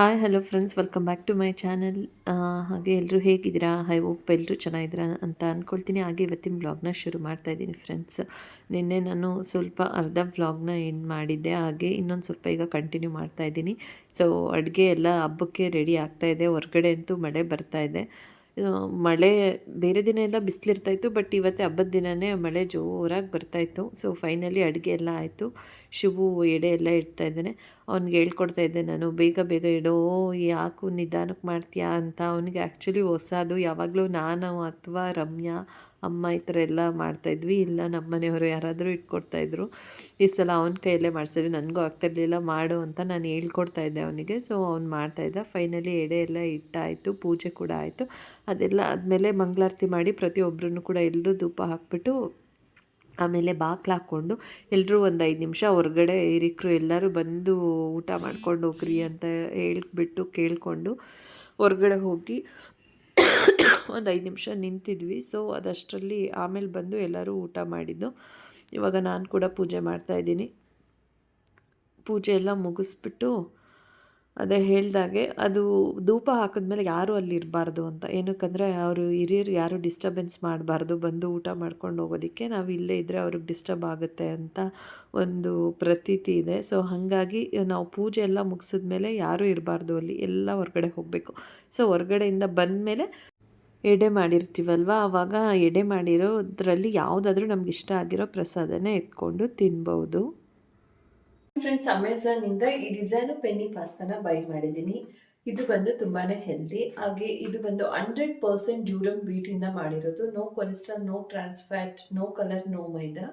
Hi hello friends welcome back to my channel ಹಾಗೆ ಎಲ್ಲರೂ ಹೇಗಿದ್ದೀರಾ? ಹೈ ಓಪ್ ಎಲ್ಲರೂ ಚೆನ್ನಾಗಿದ್ದೀರಾ ಅಂತ ಅಂದ್ಕೊಳ್ತೀನಿ ಹಾಗೆ ಇವತ್ತಿನ ವ್ಲಾಗ್ನ ಶುರು ಮಾಡ್ತಾ ಇದ್ದೀನಿ ಫ್ರೆಂಡ್ಸ್ ನಿನ್ನೆ ನಾನು ಸ್ವಲ್ಪ ಅರ್ಧ ವ್ಲಾಗ್ನ ಎಂಡ್ ಮಾಡಿದ್ದೆ. ಹಾಗೆ ಇನ್ನೊಂದು ಸ್ವಲ್ಪ ಈಗ ಕಂಟಿನ್ಯೂ ಮಾಡ್ತಾ ಇದ್ದೀನಿ. ಸೊ ಅಡುಗೆ ಎಲ್ಲ ಹಬ್ಬಕ್ಕೆ ರೆಡಿ ಆಗ್ತಾ ಇದೆ. ಹೊರಗಡೆ ಅಂತೂ ಮಳೆ ಬರ್ತಾ ಇದೆ. ಮಳೆ ಬೇರೆ ದಿನ ಎಲ್ಲ ಬಿಸಿಲಿರ್ತಾಯಿತ್ತು ಬಟ್ ಇವತ್ತೇ ಹಬ್ಬದ ದಿನವೇ ಮಳೆ ಜೋರಾಗಿ ಬರ್ತಾಯಿತ್ತು ಸೊ ಫೈನಲಿ ಅಡುಗೆ ಎಲ್ಲ ಆಯಿತು. ಶಿವು ಎಡೆ ಎಲ್ಲ ಇಡ್ತಾ ಇದ್ದಾನೆ. ಅವ್ನಿಗೆ ಹೇಳ್ಕೊಡ್ತಾ ಇದ್ದೆ ನಾನು, ಬೇಗ ಬೇಗ ಇಡೋ ಯಾಕು ನಿಧಾನಕ್ಕೆ ಮಾಡ್ತೀಯಾ ಅಂತ. ಅವನಿಗೆ ಆ್ಯಕ್ಚುಲಿ ಹೊಸದು, ಯಾವಾಗಲೂ ನಾನು ಅಥವಾ ರಮ್ಯಾ ಅಮ್ಮ ಈ ಥರ ಎಲ್ಲ ಮಾಡ್ತಾಯಿದ್ವಿ, ಇಲ್ಲ ನಮ್ಮ ಮನೆಯವರು ಯಾರಾದರೂ ಇಟ್ಕೊಡ್ತಾಯಿದ್ರು. ಈ ಸಲ ಅವನ ಕೈಯಲ್ಲೇ ಮಾಡಿಸಿದ್ವಿ, ನನಗೂ ಆಗ್ತಿರ್ಲಿಲ್ಲ ಮಾಡು ಅಂತ ನಾನು ಹೇಳ್ಕೊಡ್ತಾ ಇದ್ದೆ ಅವನಿಗೆ. ಸೊ ಅವ್ನು ಮಾಡ್ತಾಯಿದ್ದ ಫೈನಲಿ ಎಡೆ ಎಲ್ಲ ಇಟ್ಟಾಯಿತು, ಪೂಜೆ ಕೂಡ ಆಯಿತು. ಅದೆಲ್ಲ ಆದಮೇಲೆ ಮಂಗಳಾರತಿ ಮಾಡಿ ಪ್ರತಿಯೊಬ್ಬರೂ ಕೂಡ ಎಲ್ಲರೂ ಧೂಪ ಹಾಕ್ಬಿಟ್ಟು ಆಮೇಲೆ ಬಾಕ್ಲ ಹಾಕ್ಕೊಂಡು ಎಲ್ಲರೂ ಒಂದು ಐದು ನಿಮಿಷ ಹೊರಗಡೆ ಹಿರಿಕರು ಎಲ್ಲರೂ ಬಂದು ಊಟ ಮಾಡ್ಕೊಂಡು ಹೋಗ್ರಿ ಅಂತ ಹೇಳ್ಬಿಟ್ಟು ಕೇಳಿಕೊಂಡು ಹೊರಗಡೆ ಹೋಗಿ ಒಂದು ಐದು ನಿಮಿಷ ನಿಂತಿದ್ವಿ. ಸೊ ಅದಷ್ಟರಲ್ಲಿ ಆಮೇಲೆ ಬಂದು ಎಲ್ಲರೂ ಊಟ ಮಾಡಿದ್ದು. ಇವಾಗ ನಾನು ಕೂಡ ಪೂಜೆ ಮಾಡ್ತಾಯಿದ್ದೀನಿ ಪೂಜೆ ಎಲ್ಲ ಮುಗಿಸ್ಬಿಟ್ಟು ಅದೇ ಹೇಳ್ದಾಗೆ, ಅದು ಧೂಪ ಹಾಕಿದ್ಮೇಲೆ ಯಾರೂ ಅಲ್ಲಿ ಇರಬಾರ್ದು ಅಂತ. ಏನಕ್ಕಂದರೆ, ಅವರು ಹಿರಿಯರು ಯಾರು ಡಿಸ್ಟರ್ಬೆನ್ಸ್ ಮಾಡಬಾರ್ದು, ಬಂದು ಊಟ ಮಾಡ್ಕೊಂಡು ಹೋಗೋದಕ್ಕೆ ನಾವು ಇಲ್ಲೇ ಇದ್ದರೆ ಅವ್ರಿಗೆ ಡಿಸ್ಟರ್ಬ್ ಆಗುತ್ತೆ ಅಂತ ಒಂದು ಪ್ರತೀತಿ ಇದೆ. ಸೊ ಹಾಗಾಗಿ ನಾವು ಪೂಜೆ ಎಲ್ಲ ಮುಗಿಸಿದ್ಮೇಲೆ ಯಾರೂ ಇರಬಾರ್ದು ಅಲ್ಲಿ, ಎಲ್ಲ ಹೊರಗಡೆ ಹೋಗಬೇಕು. ಸೊ ಹೊರಗಡೆಯಿಂದ ಬಂದಮೇಲೆ ಎಡೆ ಮಾಡಿರ್ತೀವಲ್ವ? ಆವಾಗ ಎಡೆ ಮಾಡಿರೋದ್ರಲ್ಲಿ ಯಾವುದಾದ್ರೂ ನಮ್ಗೆ ಇಷ್ಟ ಆಗಿರೋ ಪ್ರಸಾದನೇ ಎತ್ಕೊಂಡು ತಿನ್ಬೋದು. ಫ್ರೆಂಡ್ಸ್ ಅಮೆಝಾನ್ ಇಂದ ಈ ಡಿಸೈನ್ ಪೆನ್ನಿ ಪಾಸ್ತಾನ ಬೈ ಮಾಡಿದ್ದೀನಿ. ಇದು ಬಂದು ತುಂಬಾನೇ ಹೆಲ್ದಿ ಹಾಗೆ ಇದು ಬಂದು ಹಂಡ್ರೆಡ್ ಪರ್ಸೆಂಟ್ ಡ್ಯೂರಮ್ ವೀಟ್ ಇಂದ ಮಾಡಿರೋದು. No cholesterol no trans fat no colour no maida.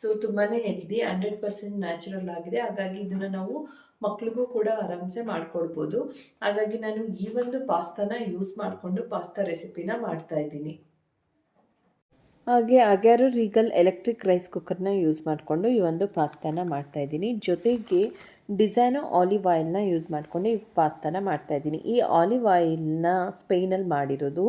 So ತುಂಬಾನೇ ಹೆಲ್ದಿ ಹಂಡ್ರೆಡ್ ಪರ್ಸೆಂಟ್ ನ್ಯಾಚುರಲ್ ಆಗಿದೆ. ಹಾಗಾಗಿ ಇದನ್ನ ನಾವು ಮಕ್ಳಿಗೂ ಕೂಡ ಆರಾಮ್ಸೆ ಮಾಡ್ಕೊಳ್ಬೋದು ಹಾಗಾಗಿ ನಾನು ಈ ಒಂದು ಪಾಸ್ತಾನ ಯೂಸ್ ಮಾಡಿಕೊಂಡು ಪಾಸ್ತಾ ರೆಸಿಪಿನ ಮಾಡ್ತಾ ಇದ್ದೀನಿ. ಹಾಗೆ ಅಗ್ಯಾರು ರೀಗಲ್ ಎಲೆಕ್ಟ್ರಿಕ್ ರೈಸ್ ಕುಕ್ಕರ್ನ ಯೂಸ್ ಮಾಡಿಕೊಂಡು ಈ ಒಂದು ಪಾಸ್ತಾನ ಮಾಡ್ತಾಯಿದ್ದೀನಿ ಜೊತೆಗೆ ಡಿಸೈನೋ ಆಲಿವ್ ಆಯಿಲ್ನ ಯೂಸ್ ಮಾಡಿಕೊಂಡು ಈ ಪಾಸ್ತಾನ ಮಾಡ್ತಾಯಿದ್ದೀನಿ ಈ ಆಲಿವ್ ಆಯಿಲ್ನ ಸ್ಪೇನಲ್ಲಿ ಮಾಡಿರೋದು,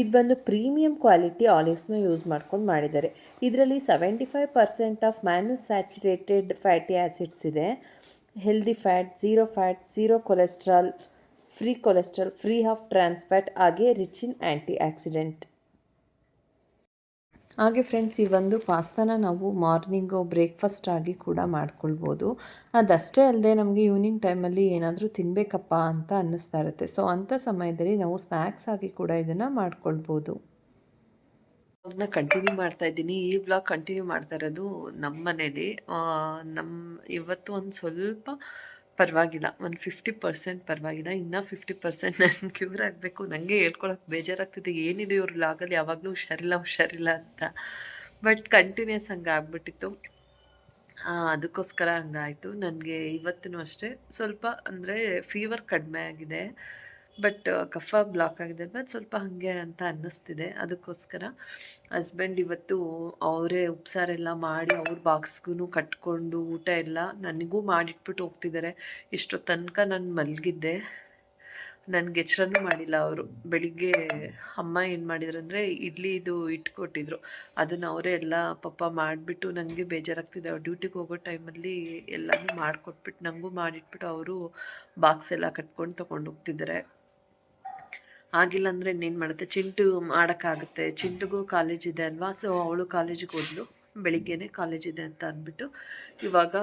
ಇದು ಬಂದು ಪ್ರೀಮಿಯಂ ಕ್ವಾಲಿಟಿ ಆಲಿವ್ಸ್ನ ಯೂಸ್ ಮಾಡ್ಕೊಂಡು ಮಾಡಿದ್ದಾರೆ. ಇದರಲ್ಲಿ seventy five percent of monounsaturated fatty acids ಇದೆ. Healthy fat, zero fat, zero cholesterol, free cholesterol, free of trans fat ಹಾಗೆ ರಿಚ್ ಇನ್ ಆ್ಯಂಟಿ ಆಕ್ಸಿಡೆಂಟ್. ಹಾಗೆ ಫ್ರೆಂಡ್ಸ್ ಈ ಒಂದು ಪಾಸ್ತಾನ ನಾವು ಮಾರ್ನಿಂಗು ಬ್ರೇಕ್ಫಾಸ್ಟ್ ಆಗಿ ಕೂಡ ಮಾಡ್ಕೊಳ್ಬೋದು. ಅದಷ್ಟೇ ಅಲ್ಲದೆ ನಮಗೆ ಈವ್ನಿಂಗ್ ಟೈಮಲ್ಲಿ ಏನಾದರೂ ತಿನ್ನಬೇಕಪ್ಪ ಅಂತ ಅನ್ನಿಸ್ತಾ ಇರುತ್ತೆ. ಸೊ ಅಂಥ ಸಮಯದಲ್ಲಿ ನಾವು ಸ್ನ್ಯಾಕ್ಸ್ ಆಗಿ ಕೂಡ ಇದನ್ನು ಮಾಡ್ಕೊಳ್ಬೋದು. ವ್ಲಾಗ್ನ ಕಂಟಿನ್ಯೂ ಮಾಡ್ತಾ ಇದ್ದೀನಿ. ಈ ಬ್ಲಾಗ್ ಕಂಟಿನ್ಯೂ ಮಾಡ್ತಾ ಇರೋದು ನಮ್ಮ ಮನೇಲಿ ನಮ್ಮ ಇವತ್ತು ಒಂದು ಸ್ವಲ್ಪ ಪರವಾಗಿಲ್ಲ. ಒಂದು ಫಿಫ್ಟಿ ಪರ್ಸೆಂಟ್ ಪರವಾಗಿಲ್ಲ. ಇನ್ನೂ ಫಿಫ್ಟಿ ಪರ್ಸೆಂಟ್ ನಾನು ಕ್ಯೂರ್ ಆಗಬೇಕು. ನನಗೆ ಹೇಳ್ಕೊಳಕ್ಕೆ ಬೇಜಾರಾಗ್ತಿದೆ. ಏನಿದೆ ಇವ್ರ ಲಾಗಲ್ಲಿ? ಯಾವಾಗಲೂ ಹುಷಾರಿಲ್ಲ ಹುಷಾರಿಲ್ಲ ಅಂತ. ಬಟ್ ಕಂಟಿನ್ಯೂಸ್ ಹಂಗೆ ಆಗ್ಬಿಟ್ಟಿತ್ತು. ಅದಕ್ಕೋಸ್ಕರ ಹಂಗಾಯಿತು. ನನಗೆ ಇವತ್ತೂ ಅಷ್ಟೇ. ಸ್ವಲ್ಪ ಅಂದರೆ ಫೀವರ್ ಕಡಿಮೆ ಆಗಿದೆ. ಬಟ್ ಕಫ ಬ್ಲಾಕ್ ಆಗಿದೆ. ಬಟ್ ಸ್ವಲ್ಪ ಹಾಗೆ ಅಂತ ಅನ್ನಿಸ್ತಿದೆ. ಅದಕ್ಕೋಸ್ಕರ ಹಸ್ಬೆಂಡ್ ಇವತ್ತು ಅವರೇ ಉಪ್ಸಾರೆಲ್ಲ ಮಾಡಿ ಅವ್ರ ಬಾಕ್ಸ್ಗೂ ಕಟ್ಕೊಂಡು ಊಟ ಎಲ್ಲ ನನಗೂ ಮಾಡಿಟ್ಬಿಟ್ಟು ಹೋಗ್ತಿದ್ದಾರೆ. ಇಷ್ಟು ತನಕ ನಾನು ಮಲಗಿದ್ದೆ. ನನಗೆ ಎಚ್ಚರನೂ ಮಾಡಿಲ್ಲ ಅವರು. ಬೆಳಿಗ್ಗೆ ಅಮ್ಮ ಏನು ಮಾಡಿದ್ರು ಅಂದರೆ ಇಡ್ಲಿ ಇದು ಇಟ್ಕೊಟ್ಟಿದ್ರು. ಅದನ್ನು ಅವರೇ ಎಲ್ಲ ಪಾಪ ಮಾಡಿಬಿಟ್ಟು ನನಗೆ ಬೇಜಾರಾಗ್ತಿದೆ. ಅವ್ರು ಡ್ಯೂಟಿಗೆ ಹೋಗೋ ಟೈಮಲ್ಲಿ ಎಲ್ಲನೂ ಮಾಡಿಕೊಟ್ಬಿಟ್ಟು ನನಗೂ ಮಾಡಿಟ್ಬಿಟ್ಟು ಅವರು ಬಾಕ್ಸ್ ಎಲ್ಲ ಕಟ್ಕೊಂಡು ತೊಗೊಂಡು ಹೋಗ್ತಿದ್ದಾರೆ. ಆಗಿಲ್ಲ ಅಂದರೆ ಇನ್ನೇನು ಮಾಡುತ್ತೆ? ಚಿಂಟು ಮಾಡೋಕ್ಕಾಗುತ್ತೆ ಚಿಂಟುಗೂ ಕಾಲೇಜ್ ಇದೆ ಅಲ್ವಾ? ಸೊ ಅವಳು ಕಾಲೇಜಿಗೆ ಹೋದ್ಲು. ಬೆಳಿಗ್ಗೆನೇ ಕಾಲೇಜ್ ಇದೆ ಅಂತ ಅಂದ್ಬಿಟ್ಟು ಇವಾಗ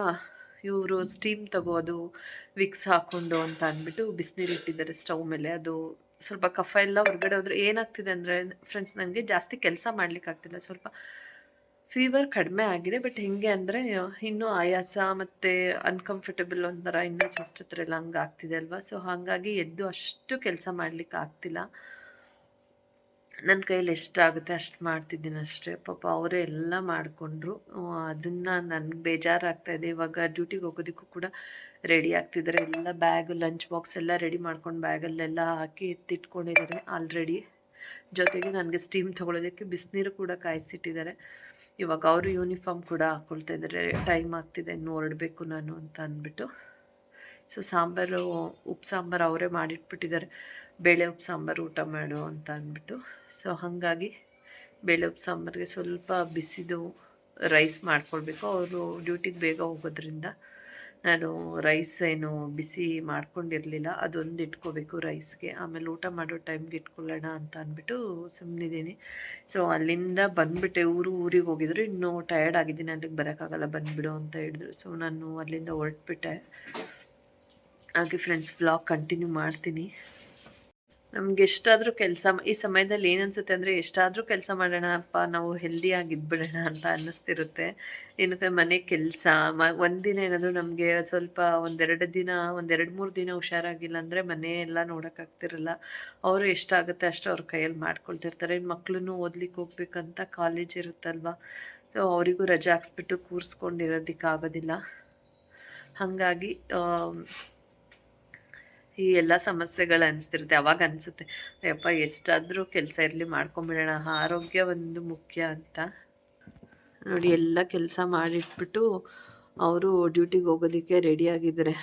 ಇವರು ಸ್ಟೀಮ್ ತಗೋದು ವಿಕ್ಸ್ ಹಾಕ್ಕೊಂಡು ಅಂತ ಅಂದ್ಬಿಟ್ಟು ಬಿಸಿನೀರು ಇಟ್ಟಿದ್ದಾರೆ ಸ್ಟವ್ ಮೇಲೆ. ಅದು ಸ್ವಲ್ಪ ಕಫ ಎಲ್ಲ ಹೊರಗಡೆ ಹೋದ್ರೆ ಏನಾಗ್ತಿದೆ ಅಂದರೆ ಫ್ರೆಂಡ್ಸ್ ನನಗೆ ಜಾಸ್ತಿ ಕೆಲಸ ಮಾಡ್ಲಿಕ್ಕಾಗ್ತಿಲ್ಲ. ಸ್ವಲ್ಪ ಫೀವರ್ ಕಡಿಮೆ ಆಗಿದೆ ಬಟ್ ಹೆಂಗೆ ಅಂದರೆ, ಇನ್ನೂ ಆಯಾಸ ಮತ್ತು ಅನ್ಕಂಫರ್ಟಬಲ್ ಒಂಥರ ಇನ್ನೂ ಚೆಸ್ಟ್ ಹತ್ರ ಎಲ್ಲ ಹಂಗೆ ಆಗ್ತಿದೆ ಅಲ್ವಾ? ಸೊ ಹಾಗಾಗಿ ಎದ್ದು ಅಷ್ಟು ಕೆಲಸ ಮಾಡ್ಲಿಕ್ಕೆ ಆಗ್ತಿಲ್ಲ. ನನ್ನ ಕೈಯಲ್ಲಿ ಎಷ್ಟಾಗುತ್ತೆ ಅಷ್ಟು ಮಾಡ್ತಿದ್ದೀನಿ ಅಷ್ಟೇ. ಪಾಪ ಅವರೇ ಎಲ್ಲ ಮಾಡಿಕೊಂಡ್ರು. ಅದನ್ನು ನನಗೆ ಬೇಜಾರಾಗ್ತಾ ಇದೆ. ಇವಾಗ ಡ್ಯೂಟಿಗೆ ಹೋಗೋದಕ್ಕೂ ಕೂಡ ರೆಡಿ ಆಗ್ತಿದ್ದಾರೆ. ಎಲ್ಲ ಬ್ಯಾಗ್ ಲಂಚ್ ಬಾಕ್ಸ್ ಎಲ್ಲ ರೆಡಿ ಮಾಡ್ಕೊಂಡು ಬ್ಯಾಗಲ್ಲೆಲ್ಲ ಹಾಕಿ ಎತ್ತಿಟ್ಕೊಂಡಿದ್ದಾರೆ ಆಲ್ರೆಡಿ ಜೊತೆಗೆ ನನಗೆ ಸ್ಟೀಮ್ ತೊಗೊಳೋದಕ್ಕೆ ಬಿಸಿನೀರು ಕೂಡ ಕಾಯಿಸಿಟ್ಟಿದ್ದಾರೆ. ಇವಾಗ ಅವರು ಯೂನಿಫಾರ್ಮ್ ಕೂಡ ಹಾಕ್ಕೊಳ್ತಾ ಇದ್ದಾರೆ ಟೈಮ್ ಆಗ್ತಿದೆ, ಇನ್ನು ಹೊರಡಬೇಕು ನಾನು ಅಂತ ಅಂದ್ಬಿಟ್ಟು. ಸೊ ಸಾಂಬಾರು, ಉಪ್ಪು ಸಾಂಬಾರು ಅವರೇ ಮಾಡಿಟ್ಬಿಟ್ಟಿದ್ದಾರೆ. ಬೇಳೆ ಉಪ್ಪು ಸಾಂಬಾರು ಊಟ ಮಾಡು ಅಂತ ಅಂದ್ಬಿಟ್ಟು. ಸೊ ಹಾಗಾಗಿ ಬೇಳೆ ಉಪ್ಪು ಸಾಂಬಾರಿಗೆ ಸ್ವಲ್ಪ ಬಿಸಿದು ರೈಸ್ ಮಾಡ್ಕೊಳ್ಬೇಕು. ಅವರು ಡ್ಯೂಟಿಗೆ ಬೇಗ ಹೋಗೋದ್ರಿಂದ. ನಾನು ರೈಸ್ ಏನು ಬಿಸಿ ಮಾಡ್ಕೊಂಡಿರಲಿಲ್ಲ, ಅದೊಂದು ಇಟ್ಕೋಬೇಕು ರೈಸ್ಗೆ ಆಮೇಲೆ ಊಟ ಮಾಡೋ ಟೈಮ್ಗೆ ಇಟ್ಕೊಳ್ಳೋಣ ಅಂತ ಅಂದ್ಬಿಟ್ಟು ಸುಮ್ಮನಿದ್ದೀನಿ ಸೊ ಅಲ್ಲಿಂದ ಬಂದುಬಿಟ್ಟೆ, ಊರು ಊರಿಗೆ ಹೋಗಿದ್ರು. ಇನ್ನೂ ಟಯರ್ಡ್ ಆಗಿದ್ದೀನಿ, ಅಲ್ಲಿಗೆ ಬರೋಕ್ಕಾಗಲ್ಲ, ಬಂದುಬಿಡು ಅಂತ ಹೇಳಿದ್ರು. ಸೊ ನಾನು ಅಲ್ಲಿಂದ ಹೊರಟ್ಬಿಟ್ಟೆ. ಹಾಗೆ ಫ್ರೆಂಡ್ಸ್ ಬ್ಲಾಗ್ ಕಂಟಿನ್ಯೂ ಮಾಡ್ತೀನಿ. ನಮ್ಗೆ ಎಷ್ಟಾದರೂ ಕೆಲಸ ಈ ಸಮಯದಲ್ಲಿ ಏನನ್ಸುತ್ತೆ ಅಂದ್ರೆ ಅಂದರೆ ಎಷ್ಟಾದರೂ ಕೆಲಸ ಮಾಡೋಣಪ್ಪ ನಾವು ಹೆಲ್ದಿಯಾಗಿ ಇದ್ಬಿಡೋಣ ಅಂತ ಅನ್ನಿಸ್ತಿರುತ್ತೆ. ಏನಕ್ಕೆ ಮನೆ ಕೆಲಸ, ಮ, ಒಂದಿನ ಏನಾದರೂ ನಮಗೆ ಸ್ವಲ್ಪ ಒಂದೆರಡು ದಿನ, ಒಂದೆರಡು ಮೂರು ದಿನ ಹುಷಾರಾಗಿಲ್ಲ ಅಂದರೆ ಮನೆ ಎಲ್ಲ ನೋಡೋಕ್ಕಾಗ್ತಿರಲ್ಲ ಅವರು ಎಷ್ಟಾಗುತ್ತೆ ಅಷ್ಟು ಅವ್ರ ಕೈಯಲ್ಲಿ ಮಾಡ್ಕೊಳ್ತಿರ್ತಾರೆ. ಮಕ್ಕಳನ್ನು ಓದ್ಲಿಕ್ಕೆ ಹೋಗ್ಬೇಕಂತ ಕಾಲೇಜ್ ಇರುತ್ತಲ್ವಾ? ಸೊ ಅವರಿಗೂ ರಜೆ ಹಾಕ್ಸ್ಬಿಟ್ಟು ಕೂರಿಸ್ಕೊಂಡಿರೋದಕ್ಕಾಗೋದಿಲ್ಲ. ಹಾಗಾಗಿ ಈ ಎಲ್ಲ ಸಮಸ್ಯೆಗಳು ಅನಿಸ್ತಿರುತ್ತೆ ಅವಾಗ ಅನಿಸುತ್ತೆ ಅಯ್ಯಪ್ಪ ಎಷ್ಟಾದರೂ ಕೆಲಸ ಇರಲಿ ಮಾಡ್ಕೊಂಬಿಡೋಣ ಆರೋಗ್ಯ ಒಂದು ಮುಖ್ಯ ಅಂತ. ನೋಡಿ ಎಲ್ಲ ಕೆಲಸ ಮಾಡಿಟ್ಬಿಟ್ಟು ಅವರು ಡ್ಯೂಟಿಗೆ ಹೋಗೋದಕ್ಕೆ ರೆಡಿ ಆಗಿದ್ದಾರೆ.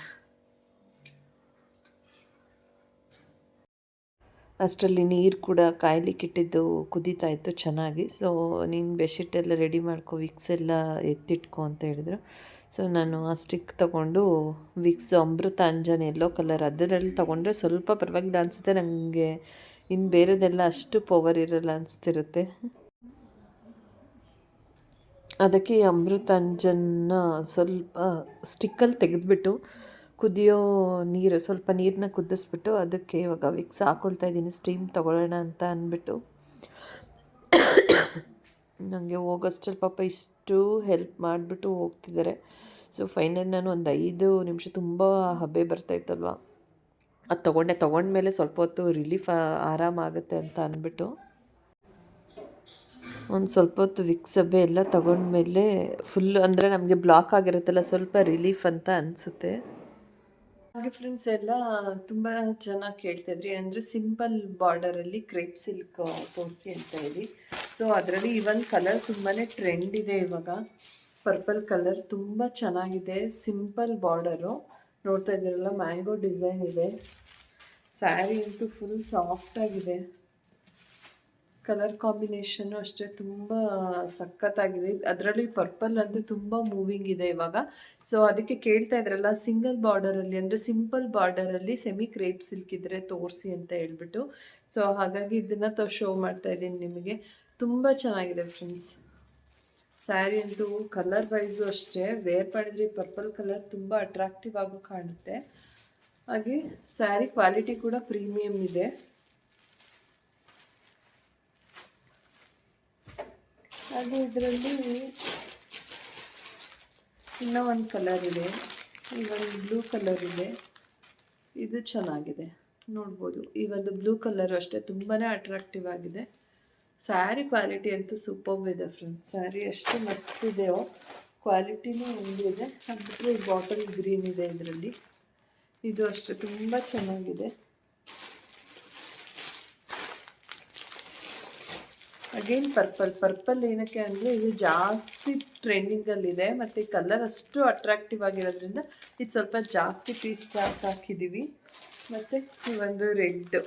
ಅಷ್ಟರಲ್ಲಿ ನೀರು ಕೂಡ ಕಾಯಲಿಕ್ಕೆ ಇಟ್ಟಿದ್ದು ಕುದೀತಾ ಇತ್ತು ಚೆನ್ನಾಗಿ. ಸೊ ನೀನು ಬೆಡ್ಶೀಟ್ ಎಲ್ಲ ರೆಡಿ ಮಾಡ್ಕೊ ವಿಕ್ಸ್ ಎಲ್ಲ ಎತ್ತಿಟ್ಕೊ ಅಂತ ಹೇಳಿದ್ರು. ಸೊ ನಾನು ಆ ಸ್ಟಿಕ್ ತೊಗೊಂಡು Vicks Amrutanjan yellow colour ಅದರಲ್ಲಿ ತೊಗೊಂಡ್ರೆ ಸ್ವಲ್ಪ ಪರವಾಗಿಲ್ಲ ಅನಿಸುತ್ತೆ. ನನಗೆ ಇನ್ನು ಬೇರೆದೆಲ್ಲ ಅಷ್ಟು ಪವರ್ ಇರಲ್ಲ ಅನಿಸ್ತಿರುತ್ತೆ. ಅದಕ್ಕೆ ಅಮೃತ ಅಂಜನ್ನ ಸ್ವಲ್ಪ ಸ್ಟಿಕ್ಕಲ್ಲಿ ತೆಗೆದುಬಿಟ್ಟು ಕುದಿಯೋ ನೀರು, ಸ್ವಲ್ಪ ನೀರನ್ನ ಕುದಿಸ್ಬಿಟ್ಟು ಅದಕ್ಕೆ ಇವಾಗ ವಿಕ್ಸ್ ಹಾಕೊಳ್ತಾ ಇದ್ದೀನಿ. ಸ್ಟೀಮ್ ತೊಗೊಳ್ಳೋಣ ಅಂತ ಅಂದ್ಬಿಟ್ಟು ನನಗೆ ಹೋಗೋಷ್ಟರಲ್ಲಿ ಪಾಪ ಇಷ್ಟು ಹೆಲ್ಪ್ ಮಾಡಿಬಿಟ್ಟು ಹೋಗ್ತಿದ್ದಾರೆ. ಸೊ ಫೈನಲ್ ನಾನು ಒಂದು ಐದು ನಿಮಿಷ ತುಂಬ ಹಬ್ಬೆ ಬರ್ತಾಯಿತ್ತಲ್ವ ಅದು ತೊಗೊಂಡೆ. ತೊಗೊಂಡ್ಮೇಲೆ ಸ್ವಲ್ಪ ಹೊತ್ತು ರಿಲೀಫ್ ಆರಾಮಾಗುತ್ತೆ ಅಂತ ಅಂದ್ಬಿಟ್ಟು ಒಂದು ಸ್ವಲ್ಪ ಹೊತ್ತು ವಿಕ್ಸ್ ಹಬ್ಬೆ ಎಲ್ಲ ತೊಗೊಂಡ್ಮೇಲೆ ಫುಲ್ ಅಂದರೆ ನಮಗೆ ಬ್ಲಾಕ್ ಆಗಿರುತ್ತಲ್ಲ, ಸ್ವಲ್ಪ ರಿಲೀಫ್ ಅಂತ ಅನಿಸುತ್ತೆ. ಹಾಗೆ ಫ್ರೆಂಡ್ಸ್ ಎಲ್ಲ ತುಂಬ ಚೆನ್ನಾಗಿ ಕೇಳ್ತಾ ಇದ್ರಿ. ಅಂದರೆ ಸಿಂಪಲ್ ಬಾರ್ಡರಲ್ಲಿ ಕ್ರೇಪ್ ಸಿಲ್ಕ್ ತೋರಿಸಿ ಅಂತ ಹೇಳಿ. ಸೊ ಅದರಲ್ಲಿ ಇವನ್ ಕಲರ್ ತುಂಬಾ ಟ್ರೆಂಡ್ ಇದೆ ಇವಾಗ. ಪರ್ಪಲ್ ಕಲರ್ ತುಂಬ ಚೆನ್ನಾಗಿದೆ. ಸಿಂಪಲ್ ಬಾರ್ಡರು ನೋಡ್ತಾ ಇದ್ದೀರಲ್ಲ ಮ್ಯಾಂಗೋ ಡಿಸೈನ್ ಇದೆ. ಸ್ಯಾರಿ ಅಂತೂ ಫುಲ್ ಸಾಫ್ಟಾಗಿದೆ ಕಲರ್ ಕಾಂಬಿನೇಷನ್ನು ಅಷ್ಟೇ ತುಂಬ ಸಖತ್ತಾಗಿದೆ. ಅದರಲ್ಲಿ ಪರ್ಪಲ್ ಅಂತೂ ತುಂಬ ಮೂವಿಂಗ್ ಇದೆ ಇವಾಗ. ಸೊ ಅದಕ್ಕೆ ಕೇಳ್ತಾ ಇದ್ರಲ್ಲ ಸಿಂಗಲ್ ಬಾರ್ಡರಲ್ಲಿ ಅಂದರೆ ಸಿಂಪಲ್ ಬಾರ್ಡರಲ್ಲಿ ಸೆಮಿ ಕ್ರೇಪ್ ಸಿಲ್ಕ್ ಇದ್ದರೆ ತೋರಿಸಿ ಅಂತ ಹೇಳ್ಬಿಟ್ಟು. ಸೊ ಹಾಗಾಗಿ ಇದನ್ನು ತೋ ಶೋ ಮಾಡ್ತಾ ಇದ್ದೀನಿ ನಿಮಗೆ. ತುಂಬ ಚೆನ್ನಾಗಿದೆ ಫ್ರೆಂಡ್ಸ್. ಸ್ಯಾರಿ ಅಂತೂ ಕಲರ್ ವೈಸು ಅಷ್ಟೇ. ವೇರ್ ಮಾಡಿದ್ರೆ ಪರ್ಪಲ್ ಕಲರ್ ತುಂಬ ಅಟ್ರಾಕ್ಟಿವ್ ಆಗೂ ಕಾಣುತ್ತೆ. ಹಾಗೆ ಸ್ಯಾರಿ ಕ್ವಾಲಿಟಿ ಕೂಡ ಪ್ರೀಮಿಯಮ್ ಇದೆ. ಹಾಗೆ ಇದರಲ್ಲಿ ಇನ್ನೂ ಒಂದು ಕಲರ್ ಇದೆ. ಒಂದು ಬ್ಲೂ ಕಲರ್ ಇದೆ. ಇದು ಚೆನ್ನಾಗಿದೆ. ನೋಡ್ಬೋದು. ಈ ಒಂದು ಬ್ಲೂ ಕಲರು ಅಷ್ಟೇ ತುಂಬಾ ಅಟ್ರಾಕ್ಟಿವ್ ಆಗಿದೆ. ಸ್ಯಾರಿ ಕ್ವಾಲಿಟಿ ಅಂತೂ ಸೂಪರ್ ಇದೆ ಫ್ರೆಂಡ್ಸ್ ಸ್ಯಾರಿ ಎಷ್ಟು ಮಸ್ತ್ ಇದೆಯೋ, ಕ್ವಾಲಿಟಿನೂ ಒಂದಿದೆ ಅದು ಈ ಬಾಟಲ್ ಗ್ರೀನ್ ಇದೆ ಇದರಲ್ಲಿ. ಇದು ಅಷ್ಟೇ, ತುಂಬ ಚೆನ್ನಾಗಿದೆ. ಅಗೇನ್ ಪರ್ಪಲ್ ಪರ್ಪಲ್ ಏನಕ್ಕೆ ಅಂದರೆ ಇದು ಜಾಸ್ತಿ ಟ್ರೆಂಡಿಂಗಲ್ಲಿದೆ ಮತ್ತು ಕಲರ್ ಅಷ್ಟು ಅಟ್ರಾಕ್ಟಿವ್ ಆಗಿರೋದ್ರಿಂದ ಇದು ಸ್ವಲ್ಪ ಜಾಸ್ತಿ ಪೀಸ್ ಹಾಕಿದ್ದೀವಿ ಮತ್ತು ಈ ಒಂದು ರೆಡ್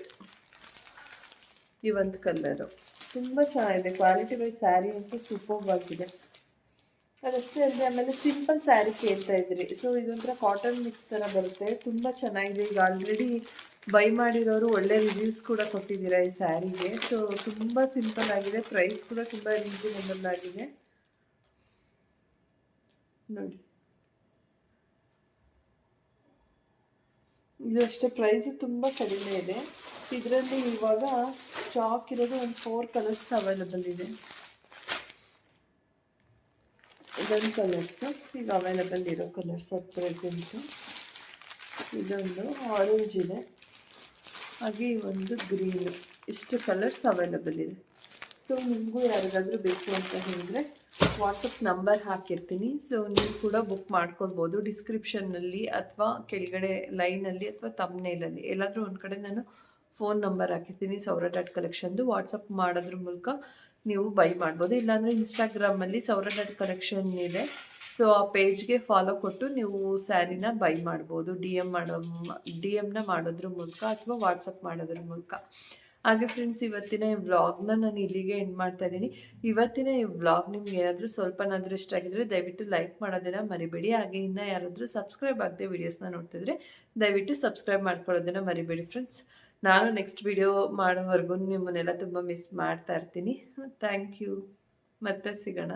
ಈ ಒಂದು ಕಲರು ತುಂಬ ಚೆನ್ನಾಗಿದೆ. ಕ್ವಾಲಿಟಿ ವೈಸ್ ಸ್ಯಾರಿ ಅಂತೂ ಸೂಪರ್ ಆಗಿದೆ. ಅದಷ್ಟೇ ಅಲ್ಲದೆ ಆಮೇಲೆ ಸಿಂಪಲ್ ಸ್ಯಾರಿ ಕೇಳ್ತಾ ಇದ್ರಿ. ಸೊ ಇದೊಂಥರ ಕಾಟನ್ ಮಿಕ್ಸ್ ಥರ ಬರುತ್ತೆ. ತುಂಬ ಚೆನ್ನಾಗಿದೆ. ಈಗ ಆಲ್ರೆಡಿ ಬೈ ಮಾಡಿರೋರು ಒಳ್ಳೆ ರಿವ್ಯೂಸ್ ಕೂಡ ಕೊಟ್ಟಿದ್ದೀರಾ ಈ ಸ್ಯಾರಿಗೆ ಸೊ ತುಂಬ ಸಿಂಪಲ್ ಆಗಿದೆ. ಪ್ರೈಸ್ ಕೂಡ ತುಂಬ ರೀಸನೇಬಲ್ ಆಗಿದೆ. ನೋಡಿ. ಇದು ಅಷ್ಟೇ ಪ್ರೈಸ್ ತುಂಬ ಕಡಿಮೆ ಇದೆ. ಇದರಲ್ಲಿ ಇವಾಗ ಚಾಕ್ ಇರೋದು ಒಂದು ಫೋರ್ ಕಲರ್ಸ್ ಅವೈಲಬಲ್ ಇದೆ. ಇದೊಂದು ಕಲರ್ಸು ಈಗ ಅವೈಲಬಲ್ ಇರೋ ಕಲರ್ಸ್ ಅಟ್ ಪ್ರೆಸೆಂಟು ಇದೊಂದು ಆರೆಂಜ್ ಇದೆ. ಹಾಗೆ ಒಂದು ಗ್ರೀನ್ ಇಷ್ಟು ಕಲರ್ಸ್ ಅವೈಲಬಲ್ ಇದೆ. ಸೊ ನಿಮಗೂ ಯಾರಿಗಾದರೂ ಬೇಕು ಅಂತ ಹೇಳಿದ್ರೆ ವಾಟ್ಸಪ್ ನಂಬರ್ ಹಾಕಿರ್ತೀನಿ. ಸೊ ನೀವು ಕೂಡ ಬುಕ್ ಮಾಡ್ಕೊಳ್ಬೋದು ಡಿಸ್ಕ್ರಿಪ್ಷನ್ನಲ್ಲಿ ಅಥವಾ ಕೆಳಗಡೆ ಲೈನಲ್ಲಿ ಅಥವಾ ತಮ್ನೇಲಲ್ಲಿ ಎಲ್ಲಾದರೂ ಒಂದು ಕಡೆ ನಾನು ಫೋನ್ ನಂಬರ್ ಹಾಕಿರ್ತೀನಿ ಸೌರ ಡಾಟ್ ಕಲೆಕ್ಷನ್ದು. ವಾಟ್ಸಪ್ ಮಾಡೋದ್ರ ಮೂಲಕ ನೀವು ಬೈ ಮಾಡ್ಬೋದು. ಇಲ್ಲಾಂದರೆ ಇನ್ಸ್ಟಾಗ್ರಾಮಲ್ಲಿ ಸೌರ ಡಾಟ್ ಕಲೆಕ್ಷನ್ ಇದೆ. ಸೊ, ಆ ಪೇಜ್ಗೆ ಫಾಲೋ ಕೊಟ್ಟು ನೀವು ಸ್ಯಾರಿನ ಬೈ ಮಾಡ್ಬೋದು. ಡಿ ಎಂ ಮಾಡೋ, ಡಿ ಎಮ್ನ ಮಾಡೋದ್ರ ಮೂಲಕ ಅಥವಾ ವಾಟ್ಸಪ್ ಮಾಡೋದ್ರ ಮೂಲಕ. ಹಾಗೆ ಫ್ರೆಂಡ್ಸ್, ಇವತ್ತಿನ ಈ ವ್ಲಾಗ್ನ ನಾನು ಇಲ್ಲಿಗೆ ಎಂಡ್ ಮಾಡ್ತಾ ಇದ್ದೀನಿ. ಇವತ್ತಿನ ಈ ವ್ಲಾಗ್ ನಿಮ್ಗೆ ಏನಾದರೂ ಸ್ವಲ್ಪನಾದರೂ ಇಷ್ಟ ಆಗಿದ್ರೆ ದಯವಿಟ್ಟು ಲೈಕ್ ಮಾಡೋದನ್ನು ಮರಿಬೇಡಿ. ಹಾಗೆ ಇನ್ನೂ ಯಾರಾದರೂ ಸಬ್ಸ್ಕ್ರೈಬ್ ಆಗದೆ ವೀಡಿಯೋಸ್ನ ನೋಡ್ತಿದ್ರೆ ದಯವಿಟ್ಟು ಸಬ್ಸ್ಕ್ರೈಬ್ ಮಾಡ್ಕೊಳ್ಳೋದನ್ನು ಮರಿಬೇಡಿ ಫ್ರೆಂಡ್ಸ್. ನಾನು ನೆಕ್ಸ್ಟ್ ವಿಡಿಯೋ ಮಾಡೋವರೆಗೂ ನಿಮ್ಮನ್ನೆಲ್ಲ ತುಂಬ ಮಿಸ್ ಮಾಡ್ತಾ ಇರ್ತೀನಿ. ಥ್ಯಾಂಕ್ ಯು ಮತ್ತೆ ಸಿಗೋಣ.